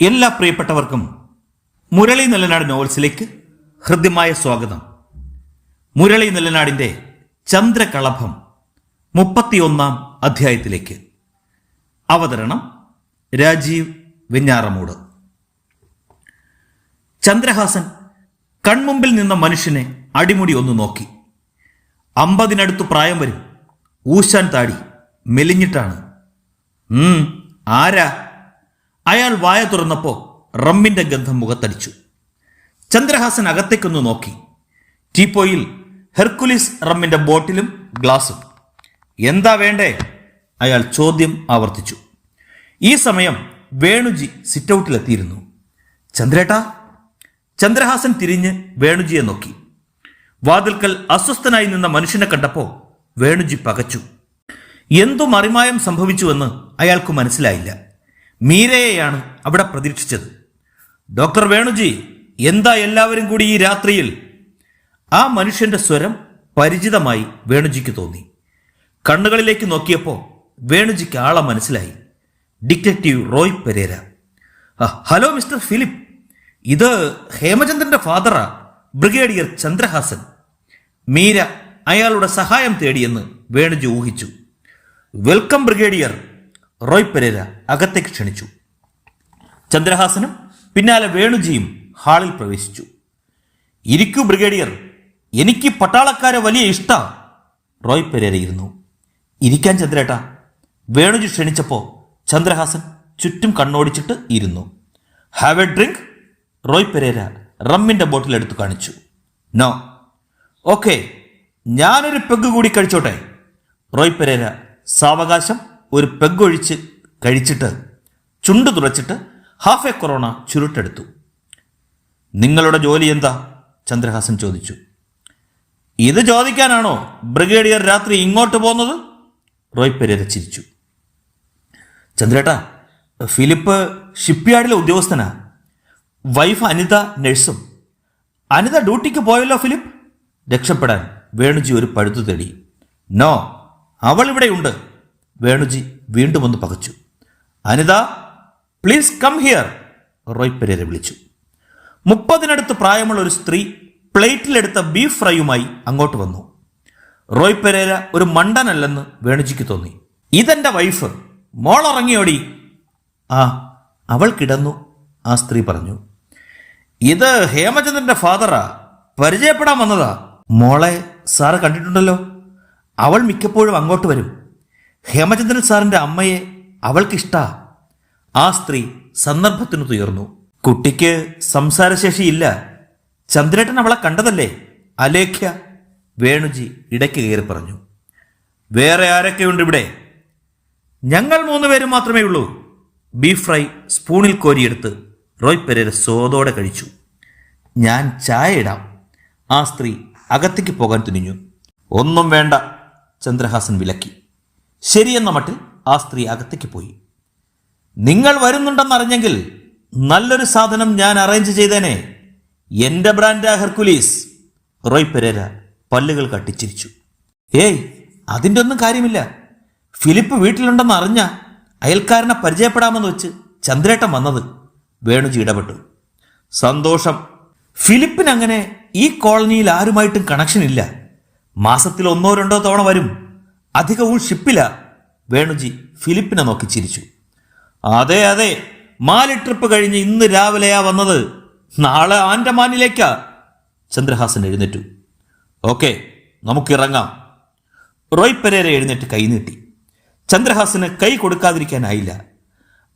എല്ലാ പ്രിയപ്പെട്ടവർക്കും മുരളി നെല്ലനാട് നോവൽസിലേക്ക് ഹൃദ്യമായ സ്വാഗതം. മുരളി നെല്ലനാടിന്റെ ചന്ദ്രകളഭം മുപ്പത്തിയൊന്നാം അധ്യായത്തിലേക്ക്. അവതരണം രാജീവ് വെഞ്ഞാറമൂട്. ചന്ദ്രഹാസൻ കൺമുമ്പിൽ നിന്ന മനുഷ്യനെ അടിമുടി ഒന്ന് നോക്കി. അമ്പതിനടുത്ത് പ്രായം വരും. ഊശാൻ താടി മെലിഞ്ഞിട്ടാണ്. ആരാ? അയാൾ വായ തുറന്നപ്പോൾ റമ്മിന്റെ ഗന്ധം മുഖത്തടിച്ചു. ചന്ദ്രഹാസൻ അകത്തേക്കൊന്ന് നോക്കി. ടീപ്പോയിൽ ഹെർക്കുലിസ് റമ്മിന്റെ ബോട്ടിലും ഗ്ലാസും. എന്താ വേണ്ടേ? അയാൾ ചോദ്യം ആവർത്തിച്ചു. ഈ സമയം വേണുജി സിറ്റൗട്ടിലെത്തിയിരുന്നു. ചന്ദ്രേട്ടാ? ചന്ദ്രഹാസൻ തിരിഞ്ഞ് വേണുജിയെ നോക്കി. വാതിൽക്കൽ അസ്വസ്ഥനായി നിന്ന മനുഷ്യനെ കണ്ടപ്പോൾ വേണുജി പകച്ചു. എന്തു മറിമായം സംഭവിച്ചുവെന്ന് അയാൾക്ക് മനസ്സിലായില്ല. മീരയെയാണ് അവിടെ പ്രതീക്ഷിച്ചത്. ഡോക്ടർ വേണുജി എന്താ എല്ലാവരും കൂടി ഈ രാത്രിയിൽ? ആ മനുഷ്യന്റെ സ്വരം പരിചിതമായി വേണുജിക്ക് തോന്നി. കണ്ണുകളിലേക്ക് നോക്കിയപ്പോൾ വേണുജിക്ക് ആളെ മനസ്സിലായി. Detective Roy Pereira. Hello mister Philip. ഇത് ഹേമചന്ദ്രന്റെ ഫാദറാ ബ്രിഗേഡിയർ ചന്ദ്രഹാസൻ. മീര അയാളുടെ സഹായം തേടിയെന്ന് വേണുജി ഊഹിച്ചു. Welcome brigadier. റോയ് പെരേര അകത്തേക്ക് ക്ഷണിച്ചു. ചന്ദ്രഹാസനും പിന്നാലെ വേണുജിയും ഹാളിൽ പ്രവേശിച്ചു. ഇരിക്കു ബ്രിഗേഡിയർ. എനിക്ക് പട്ടാളക്കാരെ വലിയ ഇഷ്ട. റോയ് പെരേരയിരുന്നു. ഇരിക്കാൻ ചന്ദ്രേട്ടാ. വേണുജി ക്ഷണിച്ചപ്പോൾ ചന്ദ്രഹാസൻ ചുറ്റും കണ്ണോടിച്ചിട്ട് ഇരുന്നു. Have a drink Roy Pereira റമ്മിന്റെ bottle എടുത്ത് കാണിച്ചു. നോ ഓക്കെ ഞാനൊരു പെഗ് കൂടി കഴിച്ചോട്ടെ. റോയ് പെരേര സാവകാശം ഒരു പെഗ് ഒഴിച്ച് കഴിച്ചിട്ട് ചുണ്ട് തുറച്ചിട്ട് ഹാഫ് എ കൊറോണ ചുരുട്ടെടുത്തു. നിങ്ങളുടെ ജോലി എന്താ? ചന്ദ്രഹാസൻ ചോദിച്ചു. ഇത് ചോദിക്കാനാണോ ബ്രിഗേഡിയർ രാത്രി ഇങ്ങോട്ട് പോകുന്നത്? റോയ് പെരേര ചിരിച്ചു. ചന്ദ്രേട്ടാ ഫിലിപ്പ് ഷിപ്പ്യാർഡിലെ ഉദ്യോഗസ്ഥനാ. വൈഫ് അനിത നഴ്സും. അനിത ഡ്യൂട്ടിക്ക് പോയല്ലോ ഫിലിപ്പ്? രക്ഷപ്പെടാൻ വേണുജി ഒരു പഴുത്തു തേടി. നോ അവൾ ഇവിടെയുണ്ട് വേണുജി വീണ്ടും ഒന്ന് പകച്ചു. Anitha please come here Roy Pereira വിളിച്ചു. മുപ്പതിനടുത്ത് പ്രായമുള്ള ഒരു സ്ത്രീ പ്ലേറ്റിലെടുത്ത ബീഫ് ഫ്രൈയുമായി അങ്ങോട്ട് വന്നു. റോയ് പെരേര ഒരു മണ്ടനല്ലെന്ന് വേണുജിക്ക് തോന്നി. ഇതെന്റെ വൈഫ് മോളിറങ്ങിയോടി. ആ അവൾ കിടന്നു ആ സ്ത്രീ പറഞ്ഞു. ഇത് ഹേമചന്ദ്രന്റെ ഫാദറാ പരിചയപ്പെടാൻ വന്നതാ. മോളെ സാറ് കണ്ടിട്ടുണ്ടല്ലോ. അവൾ മിക്കപ്പോഴും അങ്ങോട്ട് വരും. ഹേമചന്ദ്രൻ സാറിന്റെ അമ്മയെ അവൾക്കിഷ്ടാ. ആ സ്ത്രീ സന്ദർഭത്തിന് തുയർന്നു. കുട്ടിക്ക് സംസാരശേഷിയില്ല ചന്ദ്രേട്ടൻ അവളെ കണ്ടതല്ലേ? അലേഖ്യ വേണുജി ഇടയ്ക്ക് കയറി പറഞ്ഞു. വേറെ ആരൊക്കെയുണ്ട് ഇവിടെ? ഞങ്ങൾ മൂന്ന് പേരും മാത്രമേ ഉള്ളൂ. ബീഫ് ഫ്രൈ സ്പൂണിൽ കോരിയെടുത്ത് റോയ് പെരേര സ്വതോടെ കഴിച്ചു. ഞാൻ ചായ ഇടാം. ആ സ്ത്രീ അകത്തേക്ക് പോകാൻ തുനിഞ്ഞു. ഒന്നും വേണ്ട ചന്ദ്രഹാസൻ വിലക്കി. ശരിയെന്ന മട്ടിൽ ആ സ്ത്രീ അകത്തേക്ക് പോയി. നിങ്ങൾ വരുന്നുണ്ടെന്നറിഞ്ഞെങ്കിൽ നല്ലൊരു സാധനം ഞാൻ അറേഞ്ച് ചെയ്തേനെ. എന്റെ ബ്രാൻഡ് ഹെർക്കുലീസ്. റോയ് പെരേര പല്ലുകൾ കട്ടിച്ചിരിച്ചു ഏയ് അതിന്റെ ഒന്നും കാര്യമില്ല. ഫിലിപ്പ് വീട്ടിലുണ്ടെന്ന് അറിഞ്ഞ അയൽക്കാരനെ പരിചയപ്പെടാമെന്ന് വെച്ച് ചന്ദ്രേട്ടൻ വന്നത്. വേണുജി ഇടപെട്ടു. സന്തോഷം. ഫിലിപ്പിനങ്ങനെ ഈ കോളനിയിൽ ആരുമായിട്ടും കണക്ഷൻ ഇല്ല. മാസത്തിൽ ഒന്നോ രണ്ടോ തവണ വരും. അധികവും ഷിപ്പില വേണുജി ഫിലിപ്പിനെ നോക്കി ചിരിച്ചു. അതെ അതെ മാലി ട്രിപ്പ് കഴിഞ്ഞ് ഇന്ന് രാവിലെയാ വന്നത്. നാളെ ആൻഡമാനിലേക്കാ ചന്ദ്രഹാസൻ എഴുന്നേറ്റു. ഓക്കെ നമുക്കിറങ്ങാം. റോയ് പെരേര എഴുന്നേറ്റ് കൈനീട്ടി ചന്ദ്രഹാസന് കൈ കൊടുക്കാതിരിക്കാനായില്ല.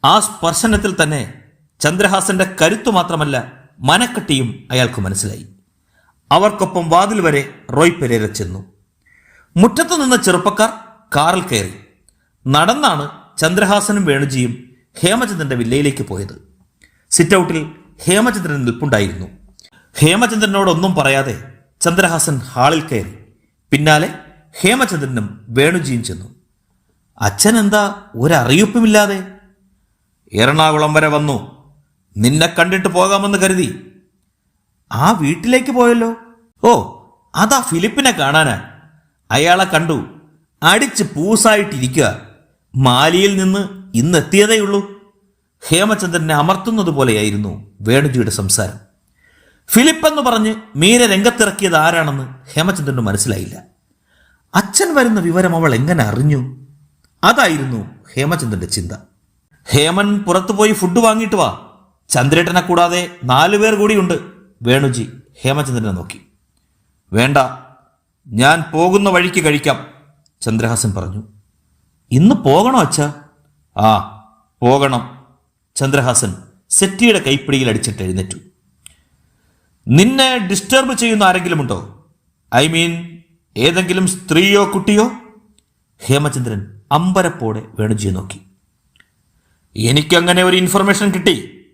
ആ സ്പർശനത്തിൽ തന്നെ ചന്ദ്രഹാസന്റെ കരുത്തു മാത്രമല്ല മനക്കട്ടിയും അയാൾക്ക് മനസ്സിലായി. അവർക്കൊപ്പം വാതിൽ വരെ റോയ് പെരേര ചെന്നു. മുറ്റത്ത് നിന്ന ചെറുപ്പക്കാർ കാറിൽ കയറി. നടന്നാണ് ചന്ദ്രഹാസനും വേണുജിയും ഹേമചന്ദ്രന്റെ വില്ലയിലേക്ക് പോയത്. സിറ്റൗട്ടിൽ ഹേമചന്ദ്രൻ നിൽപ്പുണ്ടായിരുന്നു. ഹേമചന്ദ്രനോടൊന്നും പറയാതെ ചന്ദ്രഹാസൻ ഹാളിൽ കയറി. പിന്നാലെ ഹേമചന്ദ്രനും വേണുജിയും ചെന്നു. അച്ഛൻ എന്താ ഒരറിയിപ്പുമില്ലാതെ? എറണാകുളം വരെ വന്നു. നിന്നെ കണ്ടിട്ട് പോകാമെന്ന് കരുതി. ആ വീട്ടിലേക്ക് പോയല്ലോ? ഓ അതാ ഫിലിപ്പിനെ കാണാനാ. അയാളെ കണ്ടു. അടിച്ച് പൂസായിട്ടിരിക്കുക. മാലിയിൽ നിന്ന് ഇന്ന് എത്തിയതേയുള്ളൂ ഹേമചന്ദ്രനെ അമർത്തുന്നത് പോലെയായിരുന്നു വേണുജിയുടെ സംസാരം. ഫിലിപ്പ് എന്ന് പറഞ്ഞ് മീര രംഗത്തിറക്കിയത് ആരാണെന്ന് ഹേമചന്ദ്രന് മനസ്സിലായില്ല. അച്ഛൻ വരുന്ന വിവരം അവൾ എങ്ങനെ അറിഞ്ഞു? അതായിരുന്നു ഹേമചന്ദ്രന്റെ ചിന്ത. ഹേമൻ പുറത്തുപോയി ഫുഡ് വാങ്ങിയിട്ട് വാ. ചന്ദ്രേട്ടനെ കൂടാതെ നാലുപേർ കൂടിയുണ്ട്. വേണുജി ഹേമചന്ദ്രനെ നോക്കി. വേണ്ട ഞാൻ പോകുന്ന വഴിക്ക് കഴിക്കാം ചന്ദ്രഹാസൻ പറഞ്ഞു. ഇന്ന് പോകണോ അച്ഛ? ആ പോകണം ചന്ദ്രഹാസൻ സെറ്റിയുടെ കൈപ്പിടിയിൽ അടിച്ചിട്ട് എഴുന്നേറ്റു. നിന്നെ ഡിസ്റ്റർബ് ചെയ്യുന്ന ആരെങ്കിലും ഉണ്ടോ? ഐ മീൻ ഏതെങ്കിലും സ്ത്രീയോ കുട്ടിയോ? ഹേമചന്ദ്രൻ അമ്പരപ്പോടെ വേണുജിയെ നോക്കി. എനിക്കങ്ങനെ ഒരു ഇൻഫർമേഷൻ കിട്ടി.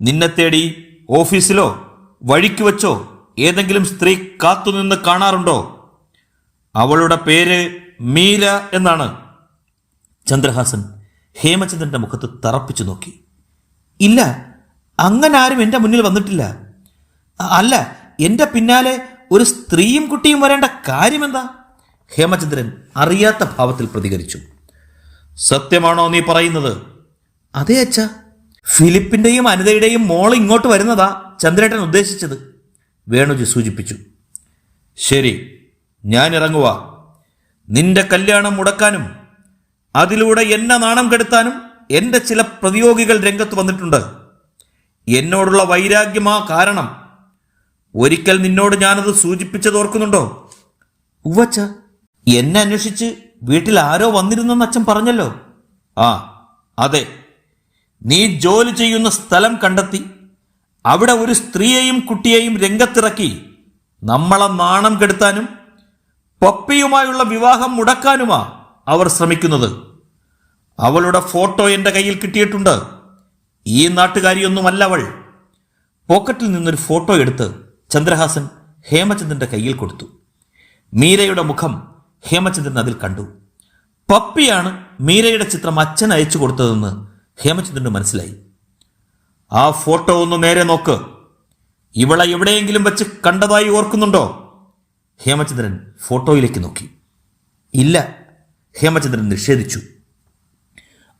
നിന്നെ തേടി ഓഫീസിലോ വഴിക്ക് വെച്ചോ ഏതെങ്കിലും സ്ത്രീ കാത്തുനിന്ന് കാണാറുണ്ടോ? അവളുടെ പേര് മീര എന്നാണ്. ചന്ദ്രഹാസൻ ഹേമചന്ദ്രന്റെ മുഖത്ത് തറപ്പിച്ചു നോക്കി. ഇല്ല അങ്ങനെ ആരും എന്റെ മുന്നിൽ വന്നിട്ടില്ല. അല്ല എന്റെ പിന്നാലെ ഒരു സ്ത്രീയും കുട്ടിയും വരേണ്ട കാര്യമെന്താ? ഹേമചന്ദ്രൻ അറിയാത്ത ഭാവത്തിൽ പ്രതികരിച്ചു. സത്യമാണോ നീ പറയുന്നത്? അതേ അച്ഛ. ഫിലിപ്പിന്റെയും അനിതയുടെയും മോൾ ഇങ്ങോട്ട് വരുന്നതാ ചന്ദ്രേട്ടൻ ഉദ്ദേശിച്ചത്. വേണുജി സൂചിപ്പിച്ചു. ശരി ഞാൻ ഇറങ്ങുക നിന്റെ കല്യാണം മുടക്കാനും അതിലൂടെ എന്നെ നാണം കെടുത്താനും എന്റെ ചില പ്രതിയോഗികൾ രംഗത്ത് വന്നിട്ടുണ്ട്. എന്നോടുള്ള വൈരാഗ്യമാ കാരണം. ഒരിക്കൽ നിന്നോട് ഞാനത് സൂചിപ്പിച്ചത് ഓർക്കുന്നുണ്ടോ? ഉവച്ച എന്നെ അന്വേഷിച്ച് വീട്ടിൽ ആരോ വന്നിരുന്നെന്ന് അച്ഛൻ പറഞ്ഞല്ലോ. ആ അതെ. നീ ജോലി ചെയ്യുന്ന സ്ഥലം കണ്ടെത്തി അവിടെ ഒരു സ്ത്രീയെയും കുട്ടിയെയും രംഗത്തിറക്കി നമ്മളെ നാണം കെടുത്താനും പപ്പിയുമായുള്ള വിവാഹം മുടക്കാനുമാ അവർ ശ്രമിക്കുന്നത്. അവളുടെ ഫോട്ടോ എന്റെ കയ്യിൽ കിട്ടിയിട്ടുണ്ട്. ഈ നാട്ടുകാരിയൊന്നുമല്ല അവൾ. പോക്കറ്റിൽ നിന്നൊരു ഫോട്ടോ എടുത്ത് ചന്ദ്രഹാസൻ ഹേമചന്ദ്രന്റെ കയ്യിൽ കൊടുത്തു. മീരയുടെ മുഖം ഹേമചന്ദ്രൻ അതിൽ കണ്ടു. പപ്പിയാണ് മീരയുടെ ചിത്രം അച്ഛൻ അയച്ചു കൊടുത്തതെന്ന് ഹേമചന്ദ്രന് മനസ്സിലായി. ആ ഫോട്ടോ ഒന്ന് നേരെ നോക്ക്. ഇവളെ എവിടെയെങ്കിലും വെച്ച് കണ്ടതായി ഓർക്കുന്നുണ്ടോ? ഹേമചന്ദ്രൻ ഫോട്ടോയിലേക്ക് നോക്കി. ഇല്ല ഹേമചന്ദ്രൻ നിഷേധിച്ചു.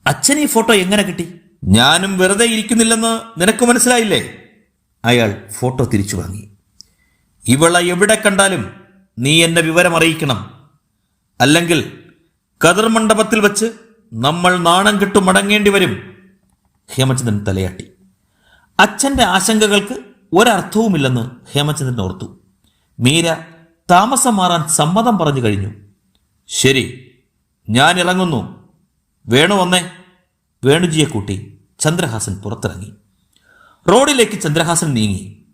അച്ഛൻ ഈ ഫോട്ടോ എങ്ങനെ കിട്ടി? ഞാനും വെറുതെ ഇരിക്കുന്നില്ലെന്ന് നിനക്ക് മനസ്സിലായില്ലേ? അയാൾ ഫോട്ടോ തിരിച്ചു വാങ്ങി. ഇവളെ എവിടെ കണ്ടാലും നീ എന്നെ വിവരം അറിയിക്കണം. അല്ലെങ്കിൽ കതിർ മണ്ഡപത്തിൽ വച്ച് നമ്മൾ നാണം കിട്ടു മടങ്ങേണ്ടി വരും. ഹേമചന്ദ്രൻ തലയാട്ടി. അച്ഛന്റെ ആശങ്കകൾക്ക് ഒരർത്ഥവുമില്ലെന്ന് ഹേമചന്ദ്രൻ ഓർത്തു. മീര താമസം മാറാൻ സമ്മതം പറഞ്ഞു കഴിഞ്ഞു. ശരി ഞാൻ ഇറങ്ങുന്നു. വേണു വന്നേ. വേണുജിയെ കൂട്ടി ചന്ദ്രഹാസൻ പുറത്തിറങ്ങി. റോഡിലേക്ക് ചന്ദ്രഹാസൻ നീങ്ങി.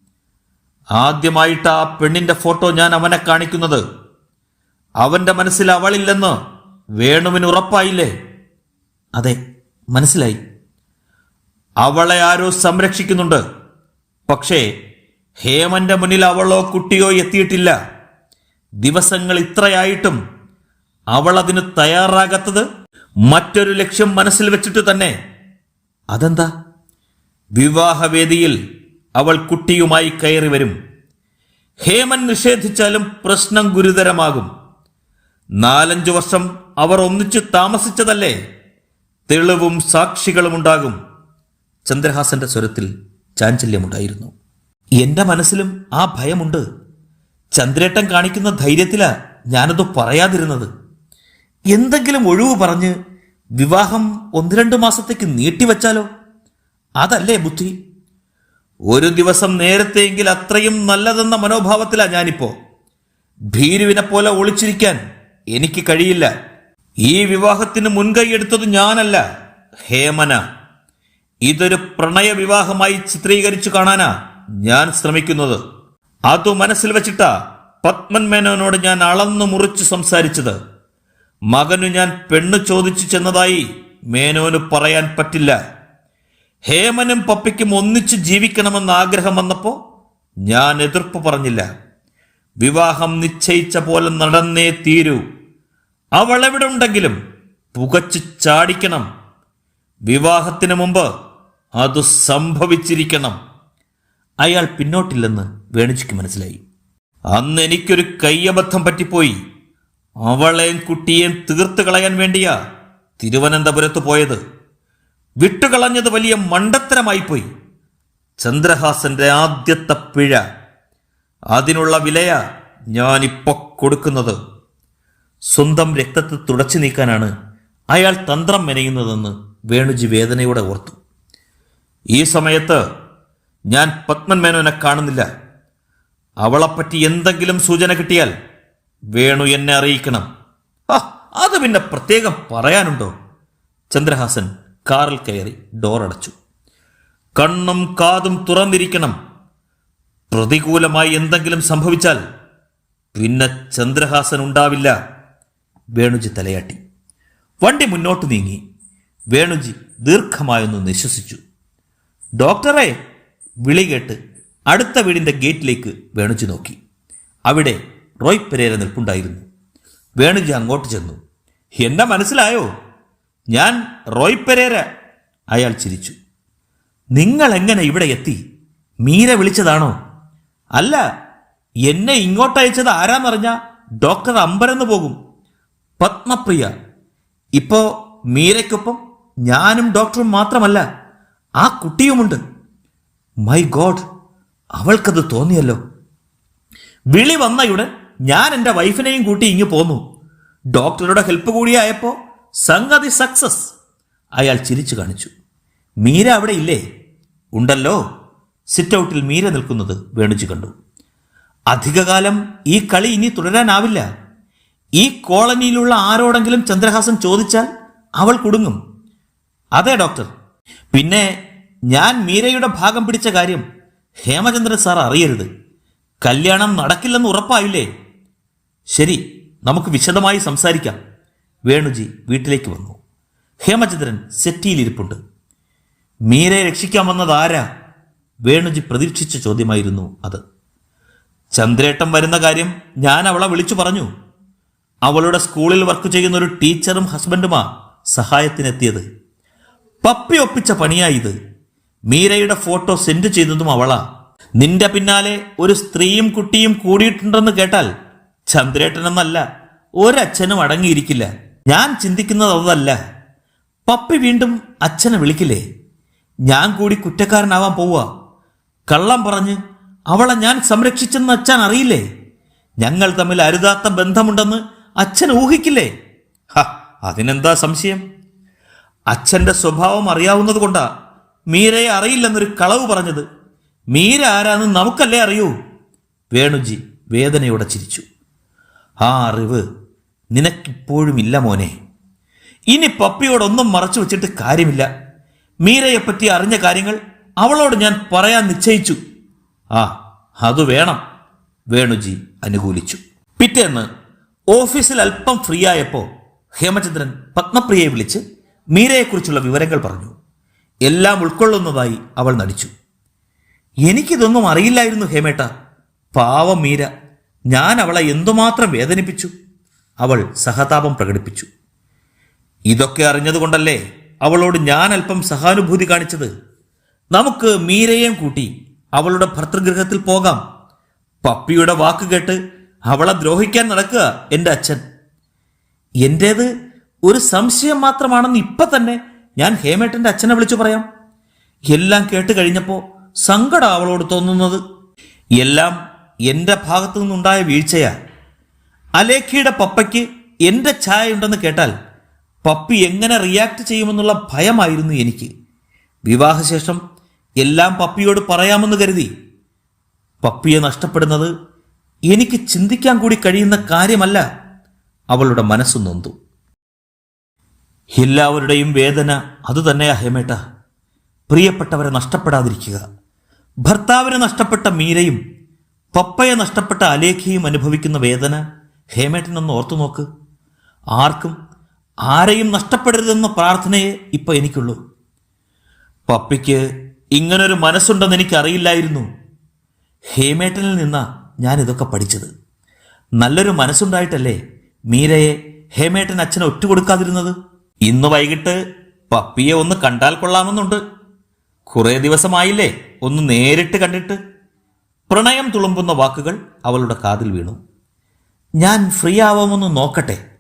ആദ്യമായിട്ട് ആ പെണ്ണിന്റെ ഫോട്ടോ ഞാൻ അവനെ കാണിക്കുന്നത്. അവന്റെ മനസ്സിൽ അവളില്ലെന്ന് വേണുവിന് ഉറപ്പായില്ലേ? അതെ മനസ്സിലായി. അവളെ ആരോ സംരക്ഷിക്കുന്നുണ്ട്. പക്ഷേ ഹേമന്റെ മുന്നിൽ അവളോ കുട്ടിയോ എത്തിയിട്ടില്ല. ദിവസങ്ങൾ ഇത്രയായിട്ടും അവൾ അതിന് തയ്യാറാകാത്തത് മറ്റൊരു ലക്ഷ്യം മനസ്സിൽ വെച്ചിട്ട് തന്നെ. അതെന്താ? വിവാഹവേദിയിൽ അവൾ കുട്ടിയുമായി കയറി വരും. ഹേമൻ നിഷേധിച്ചാലും പ്രശ്നം ഗുരുതരമാകും. നാലഞ്ചു വർഷം അവർ ഒന്നിച്ച് താമസിച്ചതല്ലേ? തെളിവും സാക്ഷികളും ഉണ്ടാകും. ചന്ദ്രഹാസന്റെ സ്വരത്തിൽ ചാഞ്ചല്യമുണ്ടായിരുന്നു. എന്റെ മനസ്സിലും ആ ഭയമുണ്ട്. ചന്ദ്രേട്ടൻ കാണിക്കുന്ന ധൈര്യത്തിലാ ഞാനത് പറയാതിരുന്നത്. എന്തെങ്കിലും ഒഴിവ് പറഞ്ഞ് വിവാഹം ഒന്ന് രണ്ട് മാസത്തേക്ക് നീട്ടിവെച്ചാലോ അതല്ലേ ബുദ്ധി? ഒരു ദിവസം നേരത്തെയെങ്കിൽ അത്രയും നല്ലതെന്ന മനോഭാവത്തിലാ ഞാനിപ്പോ. ഭീരുവിനെ പോലെ ഒളിച്ചിരിക്കാൻ എനിക്ക് കഴിയില്ല. ഈ വിവാഹത്തിന് മുൻകൈയെടുത്തത് ഞാനല്ല ഹേമന. ഇതൊരു പ്രണയ വിവാഹമായി ചിത്രീകരിച്ചു കാണാനാ ഞാൻ ശ്രമിക്കുന്നത്. അതു മനസ്സിൽ വെച്ചിട്ട പത്മൻ മേനോനോട് ഞാൻ അളന്നു മുറിച്ച് സംസാരിച്ചത്. മകനു ഞാൻ പെണ്ണ് ചോദിച്ചു ചെന്നതായി മേനോന് പറയാൻ പറ്റില്ല. ഹേമനും പപ്പിക്കും ഒന്നിച്ച് ജീവിക്കണമെന്ന് ആഗ്രഹം വന്നപ്പോൾ ഞാൻ എതിർപ്പ് പറഞ്ഞില്ല. വിവാഹം നിശ്ചയിച്ച പോലെ നടന്നേ തീരൂ. അവൾ എവിടെ ഉണ്ടെങ്കിലും പുകച്ച് ചാടിക്കണം. വിവാഹത്തിന് മുമ്പ് അത് സംഭവിച്ചിരിക്കണം. അയാൾ പിന്നോട്ടില്ലെന്ന് വേണിച്ചിക്ക് മനസ്സിലായി. അന്ന് എനിക്കൊരു കയ്യബദ്ധം പറ്റിപ്പോയി. അവളെയും കുട്ടിയെയും തീർത്ത് കളയാൻ വേണ്ടിയാ തിരുവനന്തപുരത്ത് പോയത്. വിട്ടുകളഞ്ഞത് വലിയ മണ്ടത്തരമായിപ്പോയി. ചന്ദ്രഹാസന്റെ ആദ്യത്തെ പിഴ. അതിനുള്ള വിലയാ ഞാനിപ്പോ കൊടുക്കുന്നത്. സ്വന്തം രക്തത്തെ തുടച്ചു നീക്കാനാണ് അയാൾ തന്ത്രം മെനയുന്നതെന്ന് വേണുജി വേദനയോടെ ഓർത്തു. ഈ സമയത്ത് ഞാൻ പത്മൻ മേനോനെ കാണുന്നില്ല. അവളെപ്പറ്റി എന്തെങ്കിലും സൂചന കിട്ടിയാൽ വേണു എന്നെ അറിയിക്കണം. ആ അത് പിന്നെ പ്രത്യേകം പറയാനുണ്ടോ? ചന്ദ്രഹാസൻ കാറിൽ കയറി ഡോറടച്ചു. കണ്ണും കാതും തുറന്നിരിക്കണം. പ്രതികൂലമായി എന്തെങ്കിലും സംഭവിച്ചാൽ പിന്നെ ചന്ദ്രഹാസൻ ഉണ്ടാവില്ല. വേണുജി തലയാട്ടി. വണ്ടി മുന്നോട്ട് നീങ്ങി. വേണുജി ദീർഘമായൊന്ന് നിശ്വസിച്ചു. ഡോക്ടറെ വിളി കേട്ട് അടുത്ത വീടിന്റെ ഗേറ്റിലേക്ക് വേണുജി നോക്കി. അവിടെ റോയ് പെരേര നിൽപ്പുണ്ടായിരുന്നു. വേണുജി അങ്ങോട്ട് ചെന്നു. എന്നെ മനസ്സിലായോ? ഞാൻ റോയ് പെരേര. അയാൾ ചിരിച്ചു. നിങ്ങൾ എങ്ങനെ ഇവിടെ എത്തി? മീര വിളിച്ചതാണോ? അല്ല എന്നെ ഇങ്ങോട്ട് അയച്ചത് ആരാന്നറിഞ്ഞ ഡോക്ടർ അമ്പരന്ന് പോകും. പത്മപ്രിയ ഇപ്പോ മീരയ്ക്കൊപ്പം ഞാനും ഡോക്ടറും മാത്രമല്ല ആ കുട്ടിയുമുണ്ട്. My God അവൾക്കത് തോന്നിയല്ലോ. വിളി വന്നയുടൻ ഞാൻ എന്റെ വൈഫിനെയും കൂട്ടി ഇങ്ങു പോന്നു. ഡോക്ടറുടെ ഹെൽപ്പ് കൂടിയായപ്പോൾ സംഗതി സക്സസ്. അയാൾ ചിരിച്ചു കാണിച്ചു. മീര അവിടെ ഇല്ലേ? ഉണ്ടല്ലോ. സിറ്റ് ഔട്ടിൽ മീര നിൽക്കുന്നത് വേണുജി കണ്ടു. അധികകാലം ഈ കളി ഇനി തുടരാനാവില്ല. ഈ കോളനിയിലുള്ള ആരോടെങ്കിലും ചന്ദ്രഹാസൻ ചോദിച്ചാൽ അവൾ കുടുങ്ങും. അതെ ഡോക്ടർ. പിന്നെ ഞാൻ മീരയുടെ ഭാഗം പിടിച്ച കാര്യം ഹേമചന്ദ്രൻ സാർ അറിയരുത്. കല്യാണം നടക്കില്ലെന്ന് ഉറപ്പായില്ലേ? ശരി നമുക്ക് വിശദമായി സംസാരിക്കാം. വേണുജി വീട്ടിലേക്ക് വന്നു. ഹേമചന്ദ്രൻ സെറ്റിയിലിരിപ്പുണ്ട്. മീരെ രക്ഷിക്കാൻ വന്നത് ആരാ? വേണുജി പ്രതീക്ഷിച്ച ചോദ്യമായിരുന്നു അത്. ചന്ദ്രേട്ടൻ വരുന്ന കാര്യം ഞാൻ അവളെ വിളിച്ചു പറഞ്ഞു. അവളുടെ സ്കൂളിൽ വർക്ക് ചെയ്യുന്ന ഒരു ടീച്ചറും ഹസ്ബൻഡുമാ സഹായത്തിനെത്തിയത്. പപ്പി ഒപ്പിച്ച പണിയായത് മീരയുടെ ഫോട്ടോ സെൻഡ് ചെയ്തതും അവളാ. നിന്റെ പിന്നാലെ ഒരു സ്ത്രീയും കുട്ടിയും കൂടിയിട്ടുണ്ടെന്ന് കേട്ടാൽ ചന്ദ്രേട്ടനെന്നല്ല ഒരച്ഛനും അടങ്ങിയിരിക്കില്ല. ഞാൻ ചിന്തിക്കുന്നത് അതല്ല. പപ്പി വീണ്ടും അച്ഛനെ വിളിക്കില്ലേ? ഞാൻ കൂടി കുറ്റക്കാരനാവാൻ പോവുക. കള്ളം പറഞ്ഞ് അവളെ ഞാൻ സംരക്ഷിച്ചെന്ന് അച്ഛൻ അറിയില്ലേ? ഞങ്ങൾ തമ്മിൽ അരുതാത്ത ബന്ധമുണ്ടെന്ന് അച്ഛൻ ഊഹിക്കില്ലേ? അതിനെന്താ സംശയം? അച്ഛന്റെ സ്വഭാവം അറിയാവുന്നത് കൊണ്ടാ മീരയെ അറിയില്ലെന്നൊരു കളവ് പറഞ്ഞത്. മീര ആരാന്ന് നമുക്കല്ലേ അറിയൂ? വേണുജി വേദനയോടെ ചിരിച്ചു. ആ അറിവ് നിനക്കിപ്പോഴും ഇല്ല മോനെ. ഇനി പപ്പിയോടൊന്നും മറച്ചു വെച്ചിട്ട് കാര്യമില്ല. മീരയെപ്പറ്റി അറിഞ്ഞ കാര്യങ്ങൾ അവളോട് ഞാൻ പറയാൻ നിശ്ചയിച്ചു. ആ അത് വേണം വേണുജി അനുകൂലിച്ചു. പിറ്റേന്ന് ഓഫീസിൽ അല്പം ഫ്രീ ആയപ്പോൾ ഹേമചന്ദ്രൻ പത്മപ്രിയയെ വിളിച്ച് മീരയെക്കുറിച്ചുള്ള വിവരങ്ങൾ പറഞ്ഞു. എല്ലാം ഉൾക്കൊള്ളുന്നതായി അവൾ നടിച്ചു. എനിക്കിതൊന്നും അറിയില്ലായിരുന്നു ഹേമേട്ട. പാവം മീര. ഞാൻ അവളെ എന്തുമാത്രം വേദനിപ്പിച്ചു? അവൾ സഹതാപം പ്രകടിപ്പിച്ചു. ഇതൊക്കെ അറിഞ്ഞതുകൊണ്ടല്ലേ അവളോട് ഞാൻ അല്പം സഹാനുഭൂതി കാണിച്ചത്? നമുക്ക് മീരയെയും കൂട്ടി അവളുടെ ഭർത്തൃഗൃഹത്തിൽ പോകാം. പപ്പിയുടെ വാക്ക് കേട്ട് അവളെ ദ്രോഹിക്കാൻ നടക്കുക എന്റെ അച്ഛൻ. എന്റേത് ഒരു സംശയം മാത്രമാണെന്ന് ഇപ്പൊ തന്നെ ഞാൻ ഹേമേട്ടന്റെ അച്ഛനെ വിളിച്ചു പറയാം. എല്ലാം കേട്ട് കഴിഞ്ഞപ്പോൾ സങ്കട അവളോട് തോന്നുന്നത്. എല്ലാം എന്റെ ഭാഗത്തു നിന്നുണ്ടായ വീഴ്ചയാ. അലേഖയുടെ പപ്പയ്ക്ക് എന്റെ ഛായ ഉണ്ടെന്ന് കേട്ടാൽ പപ്പി എങ്ങനെ റിയാക്ട് ചെയ്യുമെന്നുള്ള ഭയമായിരുന്നു എനിക്ക്. വിവാഹശേഷം എല്ലാം പപ്പിയോട് പറയാമെന്ന് കരുതി. പപ്പിയെ നഷ്ടപ്പെടുന്നത് എനിക്ക് ചിന്തിക്കാൻ കൂടി കഴിയുന്ന കാര്യമല്ല അവളുടെ മനസ്സ് നൊന്തു. എല്ലാവരുടെയും വേദന അതുതന്നെയാ ഹേമേട്ട. പ്രിയപ്പെട്ടവരെ നഷ്ടപ്പെടാതിരിക്കുക. ഭർത്താവിനെ നഷ്ടപ്പെട്ട മീരയും പപ്പയെ നഷ്ടപ്പെട്ട അലേഖയും അനുഭവിക്കുന്ന വേദന ഹേമേട്ടനൊന്ന് ഓർത്തു നോക്ക്. ആർക്കും ആരെയും നഷ്ടപ്പെടരുതെന്ന പ്രാർത്ഥനയെ ഇപ്പൊ എനിക്കുള്ളൂ. പപ്പയ്ക്ക് ഇങ്ങനൊരു മനസ്സുണ്ടെന്ന് എനിക്കറിയില്ലായിരുന്നു. ഹേമേട്ടനിൽ നിന്നാ ഞാൻ ഇതൊക്കെ പഠിച്ചത്. നല്ലൊരു മനസ്സുണ്ടായിട്ടല്ലേ മീരയെ ഹേമേട്ടൻ അച്ഛനെ ഒറ്റുകൊടുക്കാതിരുന്നത്? ഇന്ന് വൈകിട്ട് പപ്പിയെ ഒന്ന് കണ്ടാൽ കൊള്ളാമെന്നുണ്ട്. കുറേ ദിവസമായില്ലേ ഒന്ന് നേരിട്ട് കണ്ടിട്ട്. പ്രണയം തുളുമ്പുന്ന വാക്കുകൾ അവളുടെ കാതിൽ വീണു. ഞാൻ ഫ്രീ ആവാമെന്ന് നോക്കട്ടെ.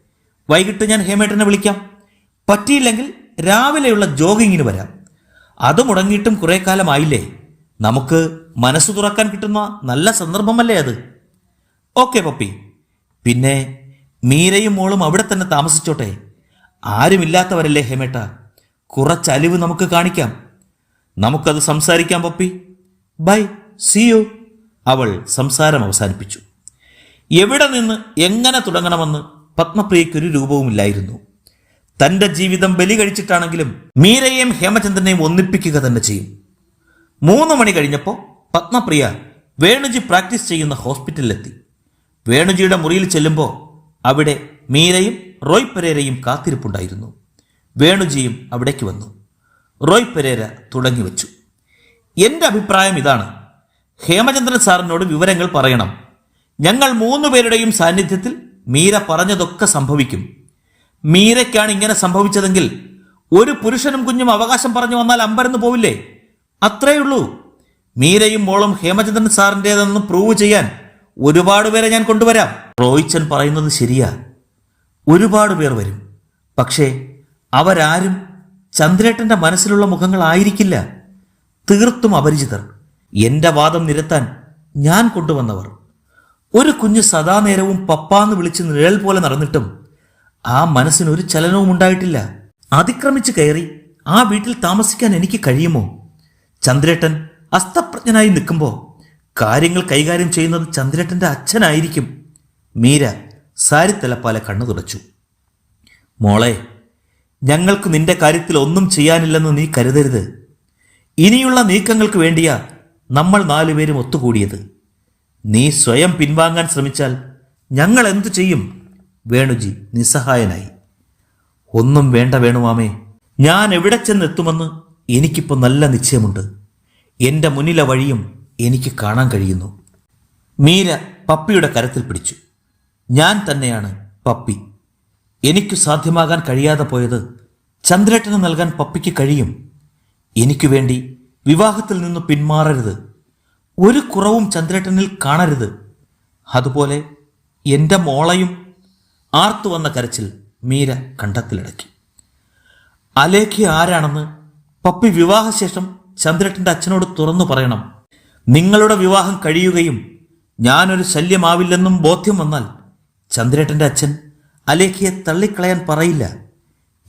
വൈകിട്ട് ഞാൻ ഹേമേട്ടനെ വിളിക്കാം. പറ്റിയില്ലെങ്കിൽ രാവിലെയുള്ള ജോഗിങ്ങിന് വരാം. അത് മുടങ്ങിയിട്ടും കുറെ കാലമായില്ലേ. നമുക്ക് മനസ്സ് തുറക്കാൻ കിട്ടുന്ന നല്ല സന്ദർഭമല്ലേ അത്. ഓക്കെ പപ്പി. പിന്നെ മീരയും മോളും അവിടെ തന്നെ താമസിച്ചോട്ടെ. ആരുമില്ലാത്തവരല്ലേ ഹേമേട്ട? കുറച്ച് അലിവ് നമുക്ക് കാണിക്കാം. നമുക്കത് സംസാരിക്കാം പപ്പി. By C U. അവൾ സംസാരം അവസാനിപ്പിച്ചു. എവിടെ നിന്ന് എങ്ങനെ തുടങ്ങണമെന്ന് പത്മപ്രിയയ്ക്കൊരു രൂപവുമില്ലായിരുന്നു. തന്റെ ജീവിതം ബലി കഴിച്ചിട്ടാണെങ്കിലും മീരയെയും ഹേമചന്ദ്രനെയും ഒന്നിപ്പിക്കുക തന്നെ ചെയ്യും. മൂന്ന് മണി കഴിഞ്ഞപ്പോൾ പത്മപ്രിയ വേണുജി പ്രാക്ടീസ് ചെയ്യുന്ന ഹോസ്പിറ്റലിലെത്തി. വേണുജിയുടെ മുറിയിൽ ചെല്ലുമ്പോൾ അവിടെ മീരയും റോയ് പെരേരയും കാത്തിരിപ്പുണ്ടായിരുന്നു. വേണുജിയും അവിടേക്ക് വന്നു. റോയ് പെരേര തുടങ്ങി വെച്ചു. എന്റെ അഭിപ്രായം ഇതാണ്. ഹേമചന്ദ്രൻ സാറിനോട് വിവരങ്ങൾ പറയണം. ഞങ്ങൾ മൂന്ന് പേരുടെയും സാന്നിധ്യത്തിൽ മീര പറഞ്ഞതൊക്കെ സംഭവിക്കും. മീരയ്ക്കാണ് ഇങ്ങനെ സംഭവിച്ചതെങ്കിൽ ഒരു പുരുഷനും കുഞ്ഞും അവകാശം പറഞ്ഞു വന്നാൽ അമ്പരന്ന് പോവില്ലേ? അത്രയുള്ളൂ. മീരയും മോളും ഹേമചന്ദ്രൻ സാറിന്റെതെന്ന് പ്രൂവ് ചെയ്യാൻ ഒരുപാട് പേരെ ഞാൻ കൊണ്ടുവരാം. റോയിച്ചൻ പറയുന്നത് ശരിയാ. ഒരുപാട് പേർ വരും. പക്ഷേ അവരാരും ചന്ദ്രേട്ടന്റെ മനസ്സിലുള്ള മുഖങ്ങളായിരിക്കില്ല. തീർത്തും അപരിചിതർ. എന്റെ വാദം നിരത്താൻ ഞാൻ കൊണ്ടുവന്നവർ. ഒരു കുഞ്ഞ് സദാനേരവും പപ്പാന്ന് വിളിച്ച് നിഴൽ പോലെ നടന്നിട്ടും ആ മനസ്സിനൊരു ചലനവും ഉണ്ടായിട്ടില്ല. അതിക്രമിച്ച് കയറി ആ വീട്ടിൽ താമസിക്കാൻ എനിക്ക് കഴിയുമോ? ചന്ദ്രേട്ടൻ അസ്തപ്രജ്ഞനായി നിൽക്കുമ്പോൾ കാര്യങ്ങൾ കൈകാര്യം ചെയ്യുന്നത് ചന്ദ്രേട്ടന്റെ അച്ഛനായിരിക്കും. മീര സാരിത്തലപ്പാലെ കണ്ണു തുടച്ചു. മോളെ ഞങ്ങൾക്ക് നിന്റെ കാര്യത്തിൽ ഒന്നും ചെയ്യാനില്ലെന്ന് നീ കരുതരുത്. ഇനിയുള്ള നീക്കങ്ങൾക്ക് വേണ്ടിയാ നമ്മൾ നാലുപേരും ഒത്തുകൂടിയത്. നീ സ്വയം പിൻവാങ്ങാൻ ശ്രമിച്ചാൽ ഞങ്ങൾ എന്തു ചെയ്യും? വേണുജി നിസ്സഹായനായി. ഒന്നും വേണ്ട വേണുമാമേ ഞാൻ എവിടെ ചെന്നെത്തുമെന്ന് എനിക്കിപ്പോൾ നല്ല നിശ്ചയമുണ്ട്. എന്റെ മുന്നിലെ വഴിയും എനിക്ക് കാണാൻ കഴിയുന്നു. മീര പപ്പിയുടെ കരത്തിൽ പിടിച്ചു. ഞാൻ തന്നെയാണ് പപ്പി. എനിക്കു സാധ്യമാകാൻ കഴിയാതെ പോയത് ചന്ദ്രേട്ടന് നൽകാൻ പപ്പിക്ക് കഴിയും. എനിക്കു വേണ്ടി വിവാഹത്തിൽ നിന്ന് പിന്മാറരുത്. ഒരു കുറവും ചന്ദ്രേട്ടനിൽ കാണരുത്. അതുപോലെ എന്റെ മോളയും ആർത്തു വന്ന കരച്ചിൽ മീര കണ്ടത്തിലിടക്കി. അലേഖ ആരാണെന്ന് പപ്പി വിവാഹശേഷം ചന്ദ്രേട്ടന്റെ അച്ഛനോട് തുറന്നു പറയണം. നിങ്ങളുടെ വിവാഹം കഴിയുകയും ഞാനൊരു ശല്യമാവില്ലെന്നും ബോധ്യം വന്നാൽ ചന്ദ്രേട്ടന്റെ അച്ഛൻ അലേഖയെ തള്ളിക്കളയാൻ പറയില്ല.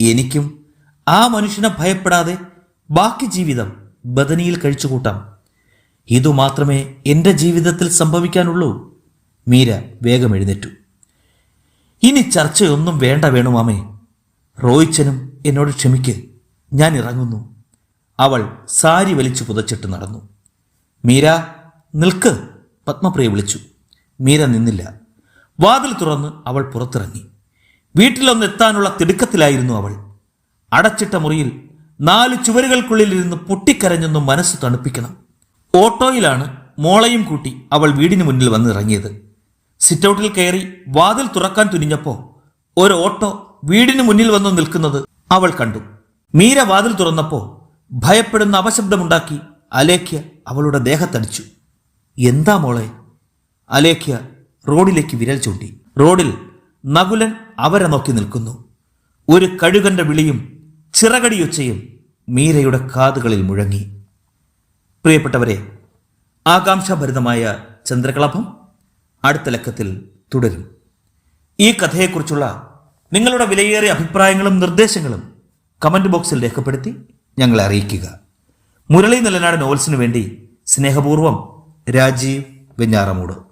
എനിക്കും ആ മനുഷ്യനെ ഭയപ്പെടാതെ ബാക്കി ജീവിതം ബദനിയിൽ കഴിച്ചുകൂട്ടാം. ഇതുമാത്രമേ എന്റെ ജീവിതത്തിൽ സംഭവിക്കാനുള്ളൂ. മീര വേഗം എഴുന്നേറ്റു. ഇനി ചർച്ചയൊന്നും വേണ്ട വേണുമാമേ. റോയിച്ചനും എന്നോട് ക്ഷമിക്ക്. ഞാൻ ഇറങ്ങുന്നു. അവൾ സാരി വലിച്ചു പുതച്ചിട്ട് നടന്നു. മീര നിൽക്ക്. പത്മപ്രിയ വിളിച്ചു. മീര നിന്നില്ല. വാതിൽ തുറന്ന് അവൾ പുറത്തിറങ്ങി. വീട്ടിലൊന്ന് എത്താനുള്ള തിടുക്കത്തിലായിരുന്നു അവൾ. അടച്ചിട്ട മുറിയിൽ നാല് ചുവരുകൾക്കുള്ളിലിരുന്ന് പൊട്ടിക്കരഞ്ഞൊന്നും മനസ്സ് തണുപ്പിക്കണം. ഓട്ടോയിലാണ് മോളയും കൂട്ടി അവൾ വീടിന് മുന്നിൽ വന്നിറങ്ങിയത്. സിറ്റൗട്ടിൽ കയറി വാതിൽ തുറക്കാൻ തുനിഞ്ഞപ്പോ ഒരു ഓട്ടോ വീടിന് മുന്നിൽ വന്ന് നിൽക്കുന്നത് അവൾ കണ്ടു. മീര വാതിൽ തുറന്നപ്പോ ഭയപ്പെടുന്ന അപശബ്ദമുണ്ടാക്കി അലേഖ്യ അവളുടെ ദേഹത്തടിച്ചു. എന്താ മോളെ? അലേഖ്യ റോഡിലേക്ക് വിരൽ ചൂണ്ടി. റോഡിൽ നകുലൻ അവരെ നോക്കി നിൽക്കുന്നു. ഒരു കഴുകന്റെ വിളിയും ചിറകടിയൊച്ചയും മീരയുടെ കാതുകളിൽ മുഴങ്ങി. പ്രിയപ്പെട്ടവരെ ആകാംക്ഷാഭരിതമായ ചന്ദ്രകളഭം അടുത്ത ലക്കത്തിൽ തുടരും. ഈ കഥയെക്കുറിച്ചുള്ള നിങ്ങളുടെ വിലയേറിയ അഭിപ്രായങ്ങളും നിർദ്ദേശങ്ങളും കമന്റ് ബോക്സിൽ രേഖപ്പെടുത്തി ഞങ്ങളെ അറിയിക്കുക. മുരളി നിലനാട് നോവൽസിനു വേണ്ടി സ്നേഹപൂർവം രാജീവ് വെഞ്ഞാറമൂട്.